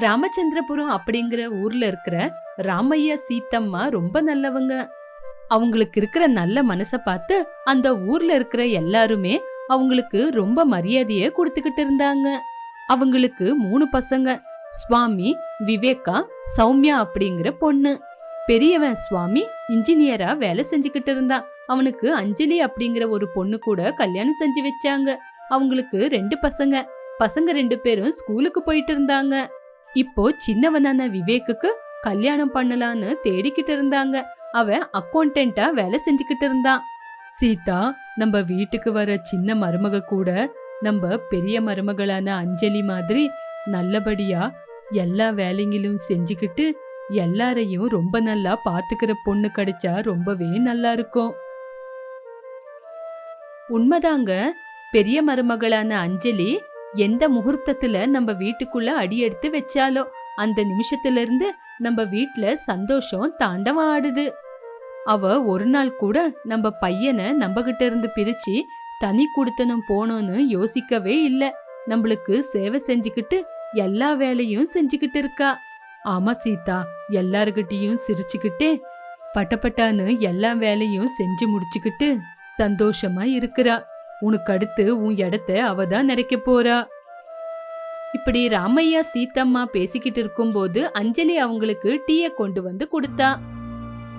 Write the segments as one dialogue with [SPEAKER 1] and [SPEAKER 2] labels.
[SPEAKER 1] ராமச்சந்திரபுரம் அப்படிங்கிற ஊர்ல இருக்கிற ராமையா சீத்தம்மா ரொம்ப நல்லவங்க. அவங்களுக்கு இருக்கிற நல்ல மனச பார்த்து அந்த ஊர்ல இருக்கிற எல்லாருமே அவங்களுக்கு ரொம்ப மரியாதைய கொடுத்துக்கிட்டு இருந்தாங்க. அவங்களுக்கு மூணு பசங்க சுவாமி விவேகா சௌமியா அப்படிங்கிற பொண்ணு. பெரியவன் சுவாமி இன்ஜினியரா வேலை செஞ்சுக்கிட்டு இருந்தான் அவனுக்கு அஞ்சலி அப்படிங்கிற ஒரு பொண்ணு கூட கல்யாணம் செஞ்சு வச்சாங்க. அவங்களுக்கு ரெண்டு பசங்க. பசங்க ரெண்டு பேரும் ஸ்கூலுக்கு போயிட்டு இருந்தாங்க. இப்போ சின்னவனான விவேக்குக்கு கல்யாணம் பண்ணலான்னு தேடிக்கிட்டு இருந்தாங்க. அவன் அக்கௌண்டா வேலை செஞ்சுக்கிட்டு இருந்தான் சீதா நம்ம வீட்டுக்கு வர சின்ன மருமக கூட நம்ம பெரிய மருமகளான அஞ்சலி மாதிரி நல்லபடியா எல்லா வேலைங்களும் செஞ்சுக்கிட்டு எல்லாரையும் ரொம்ப நல்லா பாத்துக்கிற பொண்ணு கிடைச்சா ரொம்பவே நல்லா இருக்கும். உண்மைதாங்க பெரிய மருமகளான அஞ்சலி எந்த முகூர்த்தத்துல நம்ம வீட்டுக்குள்ள அடி எடுத்து வச்சாலோ அந்த நிமிஷத்துல இருந்து நம்ம வீட்ல சந்தோஷம் தாண்டவம் ஆடுது. அவ ஒரு நாள் கூட நம்ம பையனை நம்ம கிட்ட இருந்து பிரிச்சு தனி குடுத்தனம் போனோன்னு யோசிக்கவே இல்ல. நம்மளுக்கு சேவை செஞ்சுக்கிட்டு எல்லா வேலையும் செஞ்சுக்கிட்டு இருக்கா. ஆமா சீதா எல்லார்கிட்டயும் சிரிச்சுக்கிட்டே பட்டப்பட்டான்னு எல்லா வேலையும் செஞ்சு முடிச்சுக்கிட்டு சந்தோஷமா இருக்கிறா. உனக்கு அடுத்து உன் இடத்த அவ தான் நிறைக்க போறா. இப்படி ராமையா சீத்தம்மா பேசிக்கிட்டு இருக்கும்போது அஞ்சலி அவங்களுக்கு டீய கொண்டு வந்து கொடுத்தா.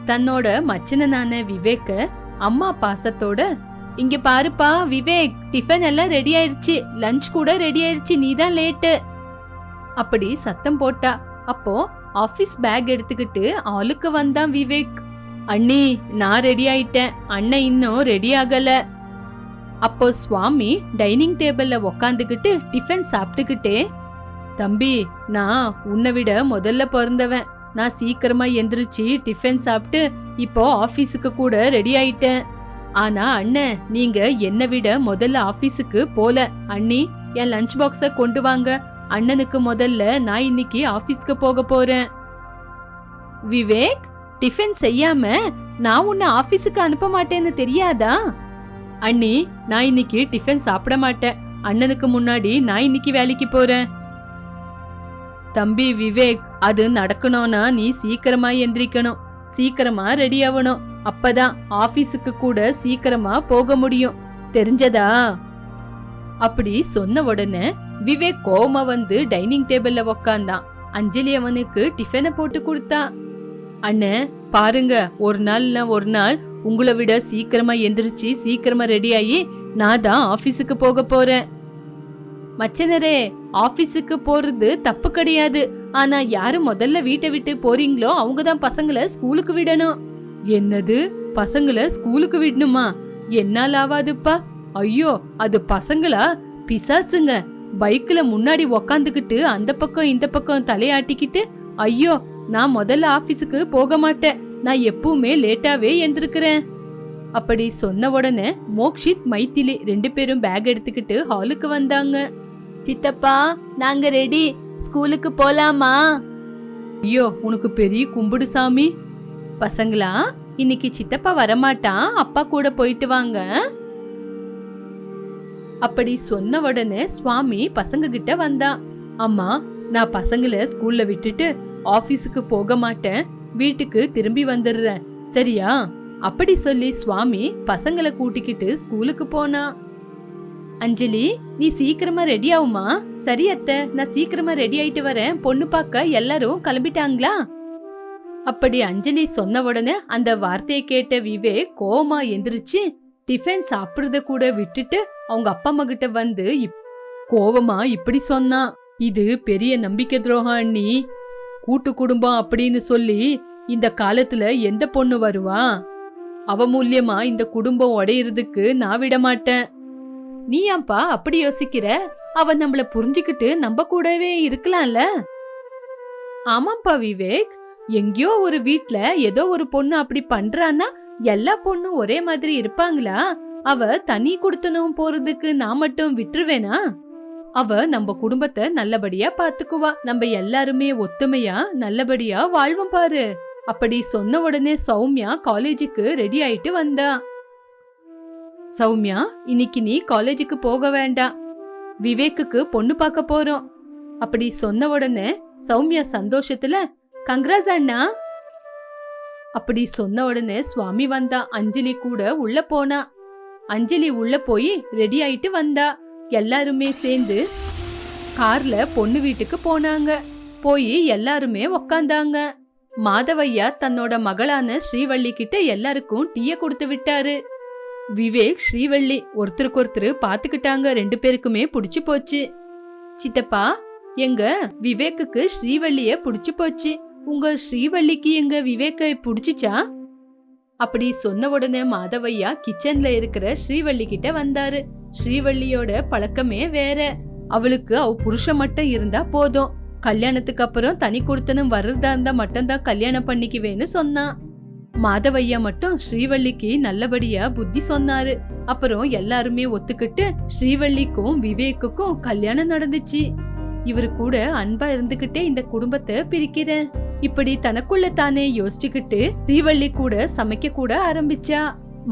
[SPEAKER 1] தன்னோட மச்சனனான விவேக்க அம்மா பாசத்தோட இங்க பாருப்பா விவேக் டிஃபன் எல்லாம் ரெடி ஆயிடுச்சு லஞ்ச் கூட ரெடி ஆயிருச்சு. நீதான் லேட்டு அப்படி சத்தம் போட்டா. அப்போ ஆபீஸ் பேக் எடுத்துக்கிட்டு ஆளுக்கு வந்தான் விவேக். அண்ணி நான் ரெடி ஆயிட்டேன். அண்ணன் இன்னும் ரெடி ஆகல. அப்போ சுவாமி டைனிங் டேபிள்ல உக்காந்துக்கிட்டு டிஃபன் சாப்பிட்டுக்கிட்டே தம்பி நான் உன்னை விட முதல்ல பிறந்தவன். நான் சீக்கிரமா எந்திரிச்சு டிஃபன் சாப்பிட்டு இப்போ ஆபீஸுக்கு கூட ரெடி ஆயிட்டேன். ஆனா அண்ணன் நீங்க என்னை விட முதல்ல ஆபீஸுக்கு போல. அண்ணி என் லஞ்ச் பாக்ஸ கொண்டு வாங்க. அண்ணனுக்கு முதல்ல நான் இன்னைக்கு ஆபீஸ்க்கு போக போறேன். விவேக் டிஃபன் செய்யாம நான் உன்னை ஆபீஸுக்கு அனுப்ப மாட்டேன்னு தெரியாதா? அண்ணி நான் இன்னைக்கு டிஃபன் சாப்பிட மாட்டேன். அண்ணனுக்கு முன்னாடி நான் இன்னைக்கு வேலைக்கு போறேன். தம்பி விவேக் அது நடக்கணும்னா நீ சீக்கிரமா எந்திரிக்கணும். சீக்கிரமா ரெடி ஆகணும் அப்பதான் ஆபீஸுக்கு கூட சீக்கிரமா போக முடியும். தெரிஞ்சதா? அப்படி சொன்ன உடனே விவேக் கோமா வந்து டைனிங் டேபிள்ல உக்காந்தான். அஞ்சலி அவனுக்கு டிஃபனை போட்டு கொடுத்தா. அண்ணே பாருங்க ஒரு நாள்னா ஒரு நாள் உங்களை விட சீக்கிரமா எந்திரிச்சு சீக்கிரமா ரெடி ஆகி நான் தான் ஆபீஸுக்கு போக போறேன். மச்சனரே ஆபீஸுக்கு போறது தப்பு கிடையாது. ஆனா யாரு முதல்ல வீட்டை விட்டு போறீங்களோ அவங்க தான் பசங்களை ஸ்கூலுக்கு விடணும். என்னது? பசங்களை ஸ்கூலுக்கு விடணுமா? என்னால் ஆவாதுப்பா. ஐயோ அது பசங்களா? பிசாசுங்க. பைக்ல முன்னாடி உக்காந்துக்கிட்டு அந்த பக்கம் இந்த பக்கம் தலையாட்டிக்கிட்டு ஐயோ நான் முதல்ல ஆபீஸுக்கு போக மாட்டேன். நான் எப்பவுமே லேட்டாவே எந்திருக்கிறேன். அப்படி சொன்ன உடனே மோக்ஷித் மைத்திலி ரெண்டு பேரும் பேக் எடுத்துக்கிட்டு ஹாலுக்கு வந்தாங்க. சித்தப்பா நாங்க ரெடி ஸ்கூலுக்கு போலாமா? ஐயோ உனக்கு பெரிய கும்பிடு சாமி. பசங்களா இன்னைக்கு சித்தப்பா வரமாட்டான் அப்பா கூட போயிட்டு வாங்க. அப்படி சொன்ன உடனே சுவாமி பசங்க கிட்ட வந்தான் அம்மா நான் பசங்கள ஸ்கூல்ல விட்டுட்டு ஆபீஸுக்கு போக மாட்டேன். வீட்டுக்கு திரும்பி வந்துடுறேன். சரியா? அப்படி சொல்லி சுவாமி பசங்களை கூட்டிக்கிட்டு ஸ்கூலுக்கு போனா. அஞ்சலி நீ சீக்கிரமா ரெடி ஆகுமா? சரி அத்தை நான் சீக்கிரமா ரெடி ஆயிட்டு வரேன். பொண்ணு பார்க்க எல்லாரும் கிளம்பிட்டாங்களா? அப்படி அஞ்சலி சொன்ன உடனே அந்த வார்த்தையை கேட்ட விவேக் கோமா எந்திரிச்சு டிஃபன் சாப்பிடுறத கூட விட்டுட்டு அவங்க அப்பா அம்மா கிட்ட வந்து இப்- கோவமா இப்படி சொன்னா. இது பெரிய நம்பிக்கை துரோகம் அண்ணி. கூட்டு குடும்பம் அப்படின்னு சொல்லி இந்த காலத்துல எந்த பொண்ணு வருவா? அவ மூலியமா இந்த குடும்பம் உடையிறதுக்கு நான் விட மாட்டேன். நீ ஏன்பா அப்படி யோசிக்கிற? அவ நம்மள புரிஞ்சுக்கிட்டு நம்ம கூடவே இருக்கலாம்ல? ஆமாப்பா விவேக். எங்கேயோ ஒரு வீட்ல ஏதோ ஒரு பொண்ணு அப்படி பண்றான்னா எல்லா பொண்ணும் ஒரே மாதிரி இருப்பாங்களா? அவ தனி கொடுத்தனும் போறதுக்கு நான் மட்டும் விட்டுருவேனா? அவ நம்ம குடும்பத்தை நல்லபடியா பாத்துக்குவா. நம்ம எல்லாருமே ஒத்துமையா நல்லபடியா வாழ்வோம் பாரு. அப்படி சொன்ன உடனே சௌமியா காலேஜுக்கு ரெடி ஆயிட்டு வந்தா. சௌமியா இன்னைக்கு நீ காலேஜுக்கு போக வேண்டாம். விவேக்குக்கு பொண்ணு பார்க்க போறோம். அப்படி சொன்ன உடனே சௌமியா சந்தோஷத்துல கங்க்ராஸ் அண்ணா. அப்படி சொன்ன உடனே சுவாமி வந்தா அஞ்சலி கூட உள்ள போனா. அஞ்சலி உள்ள போய் ரெடி ஆயிட்டு வந்தா. எல்லாருமே சேர்ந்து கார்ல பொண்ணு வீட்டுக்கு போனாங்க. போய் எல்லாருமே உக்காந்தாங்க. மாதவையா தன்னோட மகளான ஸ்ரீவள்ளி கிட்ட எல்லாருக்கும் டீய கொடுத்து விட்டாரு. விவேக் ஸ்ரீவள்ளி ஒருத்தருக்கு ஒருத்தர் பாத்துக்கிட்டாங்க. ரெண்டு பேருக்குமே புடிச்சு போச்சு. சித்தப்பா எங்க விவேக்குக்கு ஸ்ரீவள்ளிய புடிச்சு போச்சு. உங்க ஸ்ரீவள்ளிக்கு எங்க விவேக்க பிடிச்சிச்சா? அப்படி சொன்ன உடனே மாதவையா கிச்சன்ல இருக்கிற ஸ்ரீவள்ளி கிட்ட வந்தாரு. ஸ்ரீவள்ளியோட பழக்கமே வேற. அவளுக்கு அவ புருஷன் மட்டும் இருந்தா போதும். கல்யாணத்துக்கு அப்புறம் தனி கொடுத்தனும் வர்றதா இருந்தா மட்டும்தான் கல்யாணம் பண்ணிக்குவேன்னு சொன்னான் மாதவையா மட்டும் ஸ்ரீவள்ளிக்கு நல்லபடியா புத்தி சொன்னாரு. அப்புறம் எல்லாருமே ஒத்துக்கிட்டு ஸ்ரீவள்ளிக்கும் விவேக்குக்கும் கல்யாணம் நடந்துச்சு. இவரு கூட அன்பா இருந்துகிட்டே இந்த குடும்பத்தை பிரிக்கிறேன். இப்படி தனக்குள்ள தானே யோசிச்சுக்கிட்டு ஸ்ரீவள்ளி கூட சமைக்க கூட ஆரம்பிச்சா.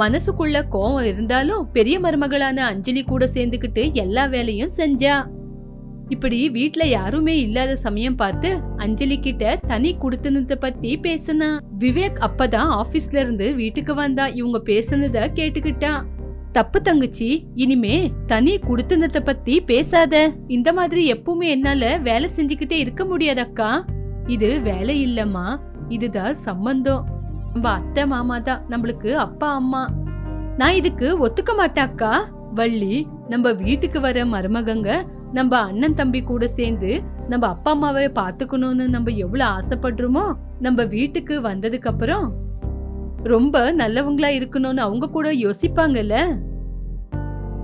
[SPEAKER 1] மனசுக்குள்ள கோவம் இருந்தாலும் பெரிய மருமகளான அஞ்சலி கூட சேர்ந்துக்கிட்டு எல்லா வேலையும் செஞ்சா. இப்படி வீட்ல யாருமே இல்லாத சமயம் பார்த்து அஞ்சலி கிட்ட தனி குடுத்தனத்தை பத்தி பேசினா. விவேக் அப்பதான் ஆபீஸ்ல இருந்து வீட்டுக்கு வந்தா. இவங்க பேசுனத கேட்டுக்கிட்டா. தப்பு தங்கச்சி இனிமே தனி குடுத்தனத்தை பத்தி பேசாத. இந்த மாதிரி எப்பவுமே என்னால வேலை செஞ்சுக்கிட்டே இருக்க முடியாதக்கா. இது வேலை இல்லம்மா. இதுதான் சம்பந்தம். நம்ம அத்தை மாமா தான். நம்மளுக்கு அப்பா அம்மா. நான் இதுக்கு ஒத்துக்க மாட்டாக்கா வள்ளி நம்ம வீட்டுக்கு வர மருமகங்க நம்ம அண்ணன் தம்பி கூட சேர்ந்து நம்ம அப்பா அம்மாவை பாத்துக்கணும்னு நம்ம எவ்வளவு ஆசைப்படுறோமோ நம்ம வீட்டுக்கு வந்ததுக்கு அப்புறம் ரொம்ப நல்லவங்களா இருக்கணும்னு அவங்க கூட யோசிப்பாங்கல்ல?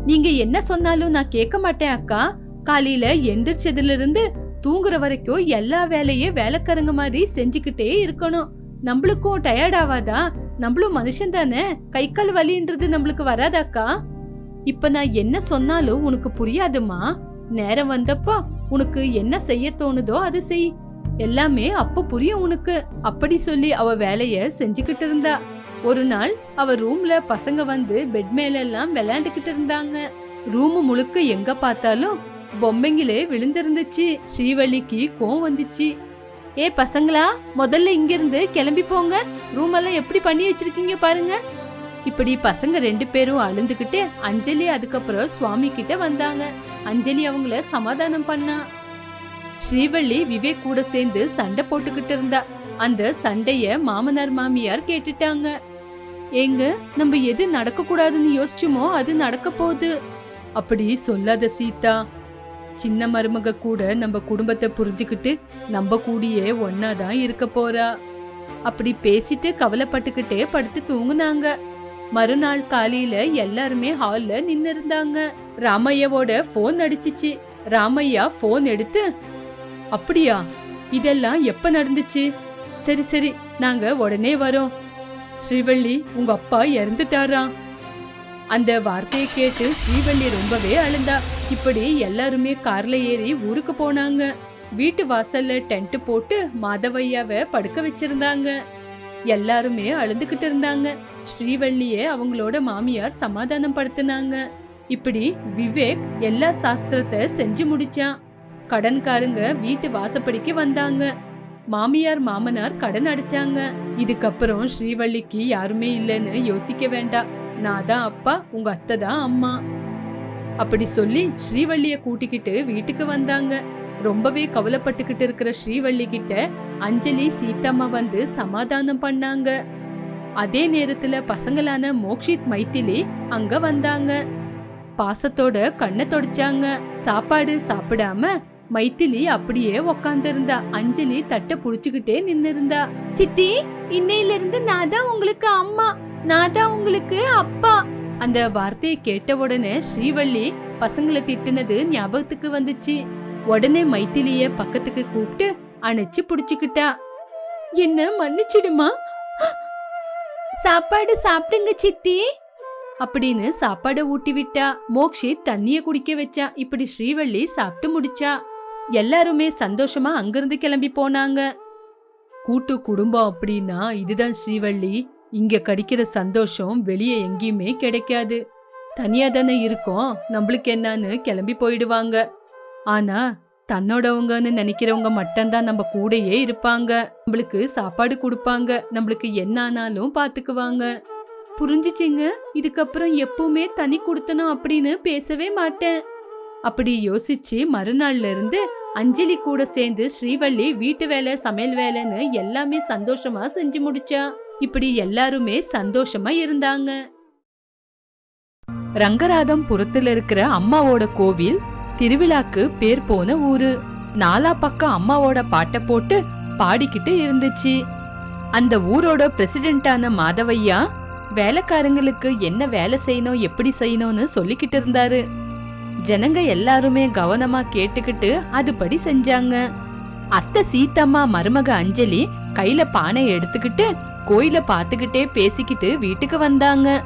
[SPEAKER 1] நீங்க என்ன சொன்னாலும் நான் கேட்க மாட்டேன் அக்கா. காலையில எந்திரிச்சதுல இருந்து தூங்குற வரைக்கும் எல்லா வேலையும் வேலைக்காரங்க மாதிரி செஞ்சுக்கிட்டே இருக்கணும். நம்மளுக்கும் டயர்ட் ஆவாதா? நம்மளும் மனுஷன் தானே? கை கால் வலின்றது நம்மளுக்கு வராதாக்கா இப்ப நான் என்ன சொன்னாலும் உனக்கு புரியாதுமா நேரம் வந்தப்போ உனக்கு என்ன செய்ய தோணுதோ அது செய். எல்லாமே அப்ப புரியும் உனக்கு. அப்படி சொல்லி அவ வேலைய செஞ்சுக்கிட்டு இருந்தா. ஒரு நாள் அவ ரூம்ல பசங்க வந்து பெட் மேல எல்லாம் விளையாண்டுகிட்டு இருந்தாங்க. ரூம் முழுக்க எங்க பார்த்தாலும் பொம்மைங்களே விழுந்திருந்துச்சு. ஸ்ரீவள்ளிக்கு கோவம் வந்துச்சு. ஏ பசங்களா முதல்ல இங்க இருந்து கிளம்பி போங்க. ரூம் எல்லாம் எப்படி பண்ணி வச்சிருக்கீங்க பாருங்க. இப்படி பசங்க ரெண்டு பேரும் அழுந்துகிட்டு அஞ்சலி அதுக்கப்புறம் சுவாமி கிட்ட வந்தாங்க. அஞ்சலி அவங்கள சமாதானம் பண்ணா. ஸ்ரீவள்ளி விவேக் கூட சேர்ந்து சண்டை போட்டுக்கிட்டு இருந்தா. அந்த சண்டைய மாமனார் மாமியார் கேட்டுட்டாங்க. ஏங்க நம்ம எது நடக்க கூடாதுன்னு யோசிச்சுமோ அது நடக்க போகுது. அப்படி சொல்லாத சீதா. சின்ன மருமக கூட நம்ம குடும்பத்தை புரிஞ்சுக்கிட்டு நம்ம கூடியே ஒன்னாதான் இருக்க போறா. அப்படி பேசிட்டு கவலைப்பட்டுக்கிட்டே படுத்து தூங்குனாங்க. மறுநாள் காலையில எல்லாருமே ஹால்ல நின்னு இருந்தாங்க ராமையாவோட போன் அடிச்சிச்சு. ராமையா போன் எடுத்து அப்படியா? இதெல்லாம் எப்ப நடந்துச்சு? சரி சரி நாங்க உடனே வரோம். ஸ்ரீவள்ளி உங்க அப்பா இறந்துட்டாராம். அந்த வார்த்தையை கேட்டு ஸ்ரீவள்ளி ரொம்பவே அழுந்தா. இப்படி எல்லாருமே கார்ல ஏறி ஊருக்கு போனாங்க. வீட்டு வாசல்ல டென்ட் போட்டு மாதவையாவை படுக்க வச்சிருந்தாங்க. எல்லாருமே அழுதுகிட்டு இருந்தாங்க. ஸ்ரீவள்ளியே அவங்களோட மாமியார் சமாதானம் படுத்தினாங்க. இப்படி விவேக் எல்லா சாஸ்திரத்தை செஞ்சு முடிச்சான். கடன்காரங்க வீட்டு வாசப்படிக்கு வந்தாங்க. மாமியார் மாமனார் கடன் அடிச்சாங்க. இதுக்கப்புறம் ஸ்ரீவள்ளிக்கு யாருமே இல்லைன்னு யோசிக்க வேண்டாம் நான் தான் அப்பா உங்க அத்தை தான் அம்மா. அப்படி சொல்லி ஸ்ரீவள்ளிய கூட்டிக்கிட்டு வீட்டுக்கு வந்தாங்க. ரொம்பவே கவலைப்பட்டுக்கிட்டு இருக்கிற ஸ்ரீவள்ளி கிட்ட அஞ்சலி சீத்தம்மா வந்து சமாதானம் பண்ணாங்க. அதே நேரத்துல பசங்களான மோக்ஷித் மைத்திலி அங்க வந்தாங்க. பாசத்தோட கண்ணை தொடச்சாங்க. சாப்பாடு சாப்பிடாம மைத்திலி அப்படியே உக்காந்துருந்தா. அஞ்சலி தட்டை புடிச்சுக்கிட்டே நின்னு இருந்தா சித்தி இன்னையில இருந்து நான் தான் உங்களுக்கு அம்மா. நான் தான் உங்களுக்கு அப்பா. அந்த வார்த்தையை கேட்ட உடனே ஸ்ரீவள்ளி பசங்களை திட்டுனது ஞாபகத்துக்கு வந்துச்சு. உடனே மைத்திலிய பக்கத்துக்கு கூப்பிட்டு அணைச்சு புடிச்சுக்கிட்டா. என்ன மன்னிச்சிடுமா? சாப்பாடு சாப்பிடுங்க சித்தி. அப்படின்னு சாப்பாடை ஊட்டி விட்டா மோக்ஷி தண்ணிய குடிக்க வச்சா. இப்படி ஸ்ரீவள்ளி சாப்பிட்டு முடிச்சா. எல்லாருமே சந்தோஷமா அங்கிருந்து கிளம்பி போனாங்க. கூட்டு குடும்பம் அப்படின்னா இதுதான் ஸ்ரீவள்ளி. இங்க கிடைக்கிற சந்தோஷம் வெளியே எங்கேயுமே கிடைக்காது. தனியா தானே இருக்கோம். நம்மளுக்கு என்னன்னு கிளம்பி போயிடுவாங்க. ஆனா தன்னோடவங்கன்னு நினைக்கிறவங்க மட்டும்தான் நம்ம கூடயே இருப்பாங்க. நம்மளுக்கு சாப்பாடு கொடுப்பாங்க. நம்மளுக்கு என்ன ஆனாலும் பாத்துக்குவாங்க. புரிஞ்சுச்சிங்க? இதுக்கப்புறம் எப்பவுமே தனி கொடுத்தனும் அப்படின்னு பேசவே மாட்டேன். அப்படி யோசிச்சு மறுநாள்ல இருந்து அஞ்சலி கூட சேர்ந்து ஸ்ரீவள்ளி வீட்டு வேலை சமையல் வேலைன்னு எல்லாமே சந்தோஷமா செஞ்சு முடிச்சா. இப்படி எல்லாருமே சந்தோஷமா இருந்தாங்க. ரங்கராதம் புறத்துல இருக்கிற அம்மாவோட கோவில் திருவிழாக்கு பேர் போன ஊரு. நாலா பக்கம் அம்மாவோட பாட்டை போட்டு பாடிக்கிட்டு இருந்துச்சு. அந்த ஊரோட பிரசிடென்டான மாதவையா வேலைக்காரங்களுக்கு என்ன வேலை செய்யணும் எப்படி செய்யணும்னு சொல்லிக்கிட்டு இருந்தாரு. ஜனங்க எல்லாருமே கவனமா கேட்டுக்கிட்டு அதுபடி செஞ்சாங்க. அத்தை சீத்தம்மா மருமக அஞ்சலி கையில பானை எடுத்துக்கிட்டு கோயில பாத்துக்கிட்டே பேசிக்கிட்டு வீட்டுக்கு வந்தாங்க.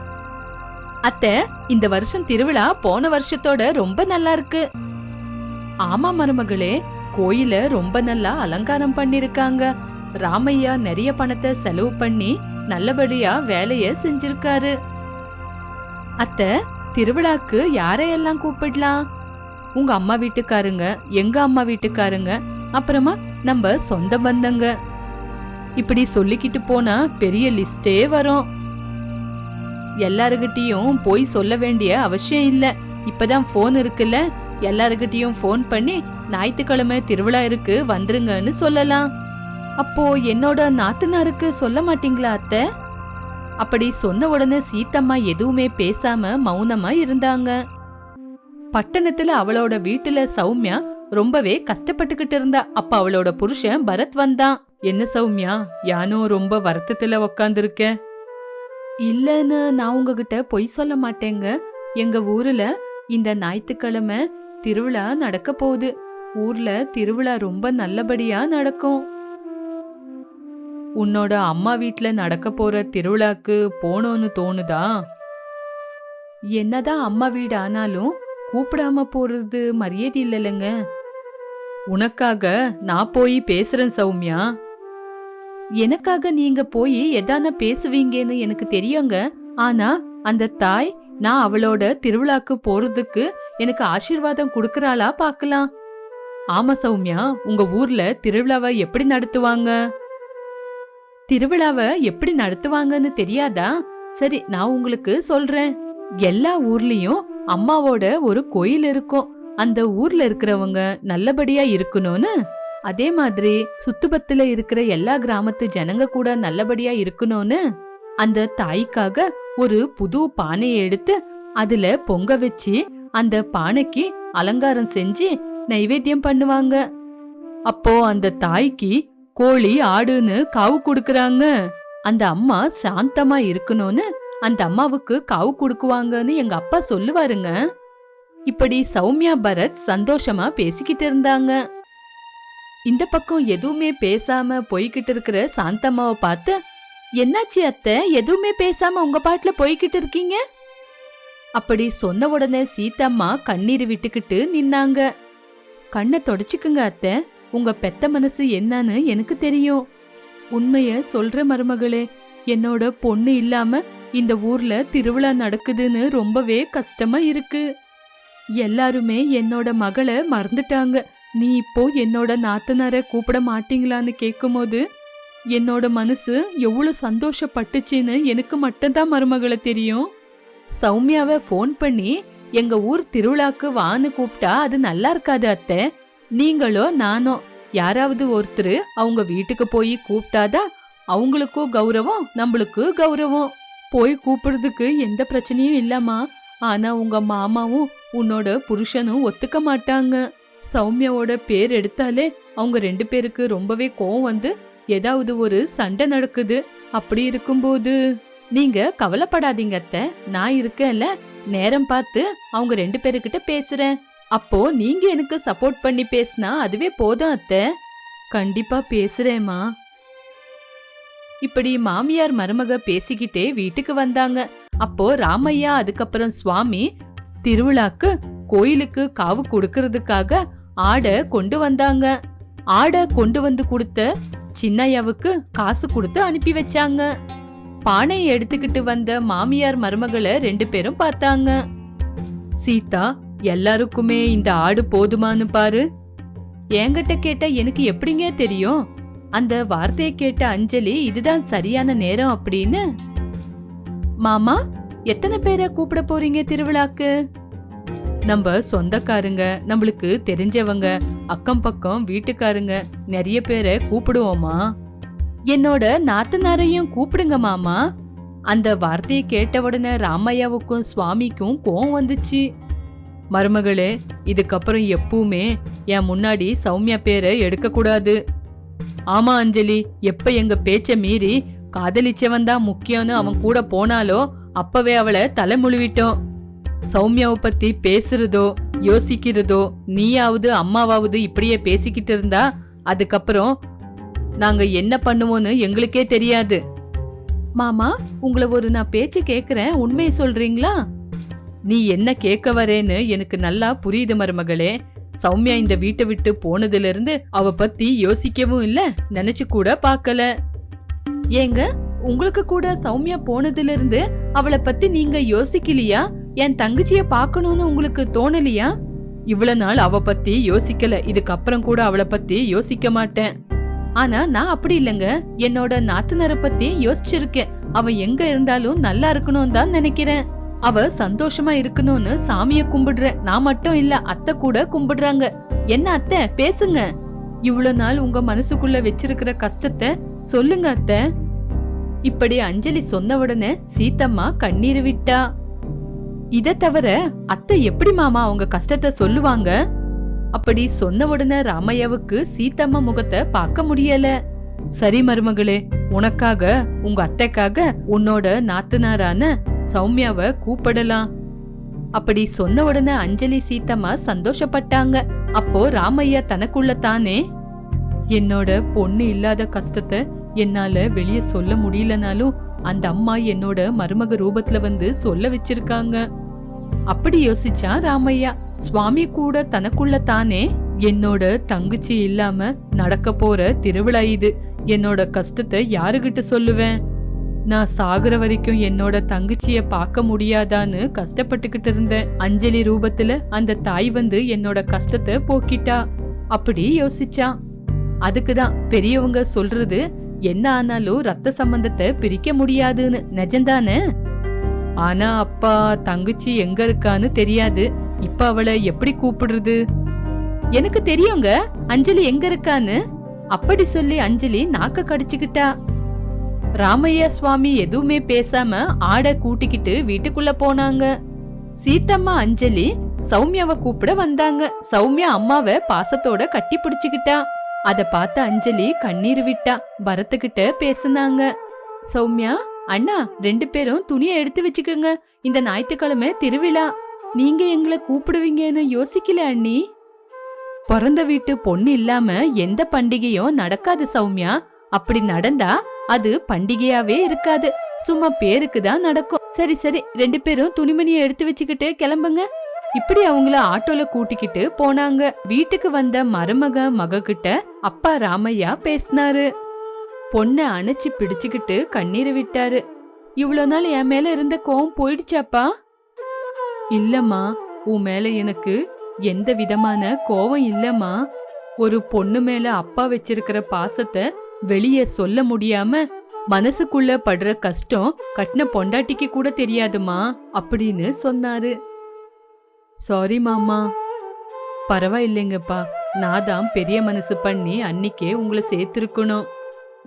[SPEAKER 1] அத்தை இந்த வருஷம் திருவிழா போன வருஷத்தோட ரொம்ப நல்லா இருக்கு. ஆமா மருமகளே கோயில ரொம்ப நல்லா அலங்காரம் பண்ணிருக்காங்க. ராமையா நிறைய பணத்தை செலவு பண்ணி நல்லபடியா வேலைய செஞ்சிருக்காரு. அத்தை திருவிழாக்கு யாரையெல்லாம் கூப்பிடலாம்? உங்க அம்மா வீட்டுக்காருங்க எங்க அம்மா வீட்டுக்காருங்க அப்புறமா நம்ம சொந்த பந்தங்க. இப்படி சொல்லிக்கிட்டு போனா பெரிய லிஸ்டே வரும். எல்லாருகிட்டயும் போய் சொல்ல வேண்டிய அவசியம் இல்ல. இப்பதான் ஃபோன் இருக்குல்ல? எல்லாருகிட்டயும் ஃபோன் பண்ணி ஞாயிற்றுக்கிழமை திருவிழா இருக்கு வந்துருங்கன்னு சொல்லலாம். அப்போ என்னோட நாத்தனாருக்கு சொல்ல மாட்டீங்களா அத்தை? அப்படி சொன்ன உடனே சீத்தம்மா எதுவுமே பேசாம மௌனமா இருந்தாங்க. பட்டணத்துல அவளோட வீட்டுல சௌமியா ரொம்பவே கஷ்டப்பட்டுக்கிட்டு இருந்தா. அப்ப அவளோட புருஷன் பரத் வந்தான். என்ன சௌமியா? யானோ ரொம்ப வருத்தத்துல உக்காந்துருக்க. இல்லைன்னு நான் உங்ககிட்ட பொய் சொல்ல மாட்டேங்க. எங்க ஊர்ல இந்த ஞாயிற்றுக்கிழமை திருவிழா நடக்க போகுது. ஊர்ல திருவிழா ரொம்ப நல்லபடியா நடக்கும். உன்னோட அம்மா வீட்ல நடக்க போற திருவிழாக்கு போனோன்னு தோணுதா? என்னதான் அம்மா வீடு ஆனாலும் கூப்பிடாம போறது மரியாதை இல்லைல்லங்க. உனக்காக நான் போய் பேசுறேன் சௌமியா. எனக்காக நீங்க போய் எதான பேசுவீங்கன்னு எனக்கு தெரியுங்க. ஆனா அந்த தாய் நான் அவளோட திருவிழாக்கு போறதுக்கு எனக்கு ஆசீர்வாதம் கொடுக்கறாளா பார்க்கலாம் ஆமா சௌமியா உங்க ஊர்ல திருவிழாவை எப்படி நடத்துவாங்க? திருவிழாவை எப்படி நடத்துவாங்கன்னு தெரியாதா? சரி நான் உங்களுக்கு சொல்றேன். எல்லா ஊர்லயும் அம்மாவோட ஒரு கோயில் இருக்கும். அந்த ஊர்ல இருக்கிறவங்க நல்லபடியா இருக்கணும்னு அதே மாதிரி சுத்துபத்துல இருக்கிற எல்லா கிராமத்து ஜனங்க கூட நல்லபடியா இருக்கணும்னு அந்த தாய்க்காக ஒரு புது பானையை எடுத்து அதுல பொங்க வச்சு அந்த பானைக்கு அலங்காரம் செஞ்சு நைவேத்தியம் பண்ணுவாங்க. அப்போ அந்த தாய்க்கு கோழி ஆடுன்னு காவு கொடுக்கறாங்க. அந்த அம்மா சாந்தமா இருக்கணும்னு அந்த அம்மாவுக்கு காவு கொடுக்குவாங்கன்னு எங்க அப்பா சொல்லுவாருங்க. இப்படி சௌமியா பரத் சந்தோஷமா பேசிக்கிட்டு இருந்தாங்க. இந்த பக்கம் எதுவுமே பேசாம போய்கிட்டு இருக்கிற சாந்தம்மாவை பார்த்து என்னாச்சு அத்தை? எதுவுமே பேசாம உங்க பாட்டுல போய்கிட்டு இருக்கீங்க? அப்படி சொன்ன உடனே சீத்தம்மா கண்ணீர் விட்டுக்கிட்டு நின்னாங்க. கண்ணை தொடச்சிக்குங்க அத்தை. உங்க பெத்த மனசு என்னன்னு எனக்கு தெரியும். உண்மைய சொல்ற மருமகளே என்னோட பொண்ணு இல்லாம இந்த ஊர்ல திருவிழா நடக்குதுன்னு ரொம்பவே கஷ்டமா இருக்கு. எல்லாருமே என்னோட மகளை மறந்துட்டாங்க. நீ இப்போ என்னோட நாத்தனாரை கூப்பிட மாட்டீங்களான்னு கேட்கும்போது என்னோட மனசு எவ்வளோ சந்தோஷப்பட்டுச்சின்னு எனக்கு மட்டும்தான் மருமகளை தெரியும். சௌமியாவை ஃபோன் பண்ணி எங்க ஊர் திருவிழாக்கு வான்னு கூப்பிட்டா அது நல்லா இருக்காது அத்தை. நீங்களோ நானோ யாராவது ஒருத்தர் அவங்க வீட்டுக்கு போய் கூப்பிட்டாதான் அவங்களுக்கும் கௌரவம் நம்மளுக்கு கௌரவம். போய் கூப்பிடுறதுக்கு எந்த பிரச்சனையும் இல்லம்மா. ஆனா உங்க மாமாவும் உன்னோட புருஷனும் ஒத்துக்க மாட்டாங்க. சௌமியாவோட பேர் எடுத்தாலே அவங்க ரெண்டு பேருக்கு ரொம்பவே கோவம் வந்து ஏதாவது ஒரு சண்டை நடக்குது. அப்படி இருக்கும்போது நீங்க கவலைப்படாதீங்க அத்தை. நான் இருக்கேன்ல நேரம் பார்த்து அவங்க ரெண்டு பேருக்கிட்ட பேசுறேன். அப்போ நீங்க எனக்கு சப்போர்ட் பண்ணி பேசினா அதுவே போதும் அத்தை. கண்டிப்பா பேசுறேம்மா. இப்படி மாமியார் மருமக பேசிக்கிட்டே வீட்டுக்கு வந்தாங்க. அப்போ ராமையா அதுக்கப்புறம் சுவாமி திருவிழாக்கு கோயிலுக்கு காவு கொடுக்கறதுக்காக ஆடை கொண்டு வந்தாங்க. ஆடை கொண்டு வந்து கொடுத்த சின்னையாவுக்கு காசு கொடுத்து அனுப்பி வச்சாங்க. பானையை எடுத்துக்கிட்டு வந்த மாமியார் மருமகளை ரெண்டு பேரும் பார்த்தாங்க. சீதா எல்லாருக்குமே இந்த ஆடு போதுமான்னு பாரு. என்கிட்ட கேட்ட எனக்கு எப்படிங்க தெரியும்? அந்த வார்த்தையை கேட்ட அஞ்சலி இதுதான் சரியான நேரம் அப்படின்னு. மாமா எத்தனை பேரை கூப்பிட போறீங்க திருவிழாக்கு? நம்ம சொந்தக்காரங்க நம்மளுக்கு தெரிஞ்சவங்க அக்கம் பக்கம் வீட்டுக்காரங்க நிறைய பேரை கூப்பிடுவோமா? என்னோட நாத்தனாரையும் கூப்பிடுங்க மாமா. அந்த வார்த்தையை கேட்ட உடனே ராமையாவுக்கும் சுவாமிக்கும் கோவம் வந்துச்சு. மருமகளே இதுக்கப்புறம் எப்பவுமே என் முன்னாடி சௌமியா பேரை எடுக்கக்கூடாது. ஆமா அஞ்சலி எப்ப எங்க பேச்ச மீறி காதலிச்சவன் தான் முக்கியம்னு அவன் கூட போனாலோ அப்பவே அவளை தலை முழுவிட்டோம். சௌமியாவை பத்தி பேசுறதோ யோசிக்கிறதோ நீயாவது அம்மாவாவது இப்படியே பேசிக்கிட்டு இருந்தா அதுக்கப்புறம் நாங்க என்ன பண்ணுவோன்னு எங்களுக்கே தெரியாது. மாமா உங்களை ஒரு நான் பேச்சு கேக்குறேன் உண்மையை சொல்றீங்களா? நீ என்ன கேட்க வரேன்னு எனக்கு நல்லா புரியுது மருமகளே. சௌமியா இந்த வீட்டை விட்டு போனதுல இருந்து அவ பத்தி யோசிக்கவும் இல்ல நினைச்சு கூட பார்க்கல. ஏங்க உங்களுக்கு கூட சௌமியா போனதுல இருந்து அவளை பத்தி நீங்க யோசிக்கலையா? என் தங்கச்சிய பாக்கணும்னு உங்களுக்கு தோணலையா? இவ்வளவு நாள் அவ பத்தி யோசிக்கல. இதுக்கப்புறம் கூட அவளை பத்தி யோசிக்க மாட்டேன். ஆனா நான் அப்படி இல்லைங்க. என்னோட நாத்தனரை பத்தி யோசிச்சிருக்கேன். அவ எங்க இருந்தாலும் நல்லா இருக்கணும் தான் நினைக்கிறேன். அவ சந்தோஷமா இருக்கணும்னு சாமிய கும்பிடுறேன் நான் மட்டும் இல்ல அத்தை கூட கும்பிடுறாங்க. என்ன அத்தை பேசுங்க. இவ்வளவு நாள் உங்க மனசுக்குள்ள வச்சிருக்கிற கஷ்டத்தை சொல்லுங்க அத்தை. இப்படி அஞ்சலி சொன்ன உடனே சீத்தம்மா கண்ணீர் விட்டா. இத தவிர அத்தை எப்படி மாமா அவங்க கஷ்டத்தை சொல்லுவாங்க? அப்படி சொன்ன உடனே ராமையாவுக்கு சீத்தம்மா முகத்தை பார்க்க முடியல. சரி மருமகளே உனக்காக உங்க அத்தைக்காக உன்னோட நாத்தனாரான சௌமியாவை கூப்பிடலாம். அப்படி சொன்ன உடனே அஞ்சலி சீத்தம்மா சந்தோஷப்பட்டாங்க. அப்போ ராமையா தனக்குள்ள தானே? என்னோட பொண்ணு இல்லாத கஷ்டத்தை என்னால வெளியே சொல்ல முடியலனாலும் அந்த அம்மா என்னோட மருமக ரூபத்துல வந்து சொல்ல வச்சிருக்காங்க. அப்படி யோசிச்சா ராமையா சுவாமி கூட தனக்குள்ள தானே என்னோட தங்கச்சி இல்லாம நடக்க போற திருவிழா இது. என்னோட கஷ்டத்தை யாருகிட்ட சொல்லுவேன்? நான் சாகுற வரைக்கும் என்னோட தங்கச்சிய பார்க்க முடியாதான்னு கஷ்டப்பட்டுக்கிட்டு இருந்தேன். அஞ்சலி ரூபத்துல அந்த தாய் வந்து என்னோட கஷ்டத்தை போக்கிட்டா. அப்படி யோசிச்சான் அதுக்குதான் பெரியவங்க சொல்றது என்ன ஆனாலும் ரத்த சம்பந்தத்தை பிரிக்க முடியாதுன்னு. நிஜம்தானே? ஆனா அப்பா தங்கச்சி எங்க இருக்கான்னு தெரியாது. இப்ப அவளை எப்படி கூப்பிடுறது? எனக்கு தெரியுங்க. அஞ்சலி எங்க இருக்கான்னு. அப்படி சொல்லி அஞ்சலி நாக்க கடிச்சுக்கிட்டா. ராமையா சுவாமி எதுவுமே பேசாம ஆட கூட்டிக்கிட்டு வீட்டுக்குள்ள போனாங்க. சீத்தம்மா அஞ்சலி சௌமியாவை கூப்பிட வந்தாங்க. சௌமியா அம்மாவை பாசத்தோட கட்டி பிடிச்சுக்கிட்டா. அத பார்த்த அஞ்சலி கண்ணீர் விட்டா. பரத்துக்கிட்ட பேசுனாங்க. சௌமியா அண்ணா ரெண்டு பேரும் துணியை எடுத்து வச்சுக்கோங்க. இந்த ஞாயிற்றுக்கிழமை திருவிழா. நீங்க எங்களை கூப்பிடுவீங்கன்னு யோசிக்கல அண்ணி. பிறந்த வீட்டு பொண்ணு இல்லாம எந்த பண்டிகையும் நடக்காது சௌமியா. அப்படி நடந்தா அது பண்டிகையாவே இருக்காது. சும்மா பேருக்கு தான் நடக்கும். சரி சரி ரெண்டு பேரும் துணிமணியை எடுத்து வச்சுக்கிட்டு கிளம்புங்க. இப்படி அவங்கள ஆட்டோல கூட்டிக்கிட்டு போனாங்க. வீட்டுக்கு வந்த மருமக மக கிட்ட அப்பா ராமையா பேசினாரு. பொண்ணை அணைச்சி பிடிச்சுக்கிட்டு கண்ணீரை விட்டாரு. இவ்வளோ நாள் என் மேல இருந்த கோவம் போயிடுச்சாப்பா? இல்லம்மா உன் மேல எனக்கு எந்த விதமான கோவம் இல்லம்மா. ஒரு பொண்ணு மேல அப்பா வச்சிருக்கிற பாசத்தை வெளியே சொல்ல முடியாம மனசுக்குள்ள படுற கஷ்டம் கட்டின பொண்டாட்டிக்கு கூட தெரியாதுமா அப்படின்னு சொன்னாரு. சாரி மாமா. பரவாயில்லைங்கப்பா நான் தான் பெரிய மனசு பண்ணி அன்னிக்கே உங்களை சேர்த்திருக்கணும்.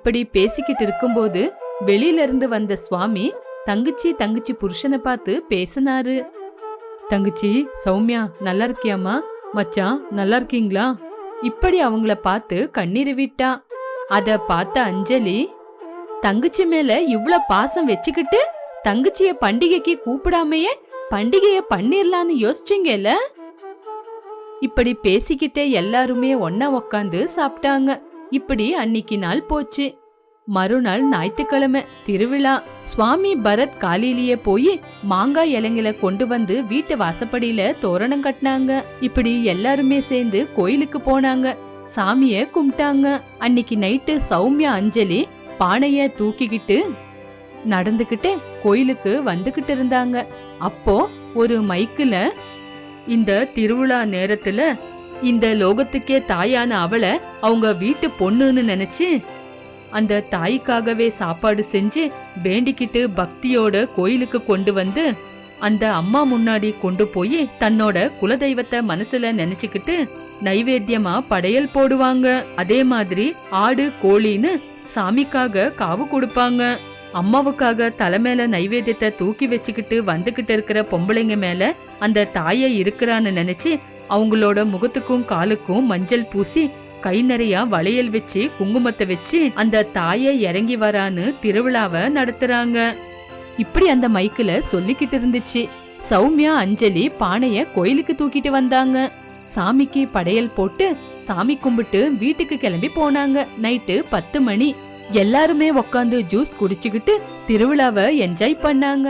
[SPEAKER 1] இப்படி பேசிக்கிட்டு இருக்கும்போது வெளியில இருந்து வந்த சுவாமி தங்கச்சி தங்கச்சி புருஷனை பார்த்து பேசினாரு. தங்கச்சி சௌமியா நல்லா இருக்கியாமா மச்சான் நல்லா இருக்கீங்களா? இப்படி அவங்கள பார்த்து கண்ணீர் விட்டா. அத பார்த்த அஞ்சலி தங்கச்சி மேல இவ்ளோ பாசம் வச்சுக்கிட்டு தங்கச்சிய பண்டிகைக்கு கூப்பிடாமையே பண்டிகைய பண்ணிரலான்னு யோசிச்சீங்கல்ல? இப்படி பேசிக்கிட்டே எல்லாருமே ஒன்னா உக்காந்து சாப்பிட்டாங்க. இப்படி அன்னிக்கு நாள் போச்சு. மறுநாள் ஞாயிற்றுக்கிழமை திருவிழா. சுவாமி பரத் காலையிலேயே போய் மாங்காய் இலைங்களை கொண்டு வந்து வீட்டு வாசப்படியில தோரணம் கட்டினாங்க. இப்படி எல்லாருமே சேர்ந்து கோயிலுக்கு போனாங்க. சாமிய கும்பிட்டாங்க. அன்னைக்கு நைட்டு சௌமியா அஞ்சலி பானைய தூக்கிக்கிட்டு நடந்துகிட்டே கோயிலுக்கு வந்துகிட்டு இருந்தாங்க. அப்போ ஒரு மைக்கில் இந்த திருவிழா நேரத்துல இந்த லோகத்துக்கே தாயான அவளை அவங்க வீட்டு பொண்ணுன்னு நினைச்சு அந்த தாய்க்காகவே சாப்பாடு செஞ்சு வேண்டிக்கிட்டு பக்தியோட கோயிலுக்கு கொண்டு வந்து அந்த அம்மா முன்னாடி கொண்டு போய் தன்னோட குலதெய்வத்தை மனசுல நினைச்சுக்கிட்டு நைவேத்தியமா படையல் போடுவாங்க. அதே மாதிரி ஆடு கோழின்னு சாமிக்காக காவு கொடுப்பாங்க. அம்மாவுக்காக தலை மேல நைவேத்தியத்தை தூக்கி வச்சுக்கிட்டு வந்துகிட்டு இருக்கிற பொம்பளைங்க மேல அந்த தாயை இருக்கிறான்னு நினைச்சு அவங்களோட முகத்துக்கும் காலுக்கும் மஞ்சள் பூசி கை நிறைய வளையல் வச்சு குங்குமத்தை வச்சு அந்த தாயை இறங்கி வரான்னு திருவிழாவை நடத்துறாங்க. இப்படி அந்த மைக்கில சொல்லிக்கிட்டு இருந்துச்சு. சௌமியா அஞ்சலி பானைய கோயிலுக்கு தூக்கிட்டு வந்தாங்க. சாமிக்கு படையல் போட்டு சாமி கும்பிட்டு வீட்டுக்கு கிளம்பி போனாங்க. நைட்டு பத்து மணி. எல்லாருமே உக்காந்து ஜூஸ் குடிச்சுக்கிட்டு திருவிழாவை என்ஜாய் பண்ணாங்க.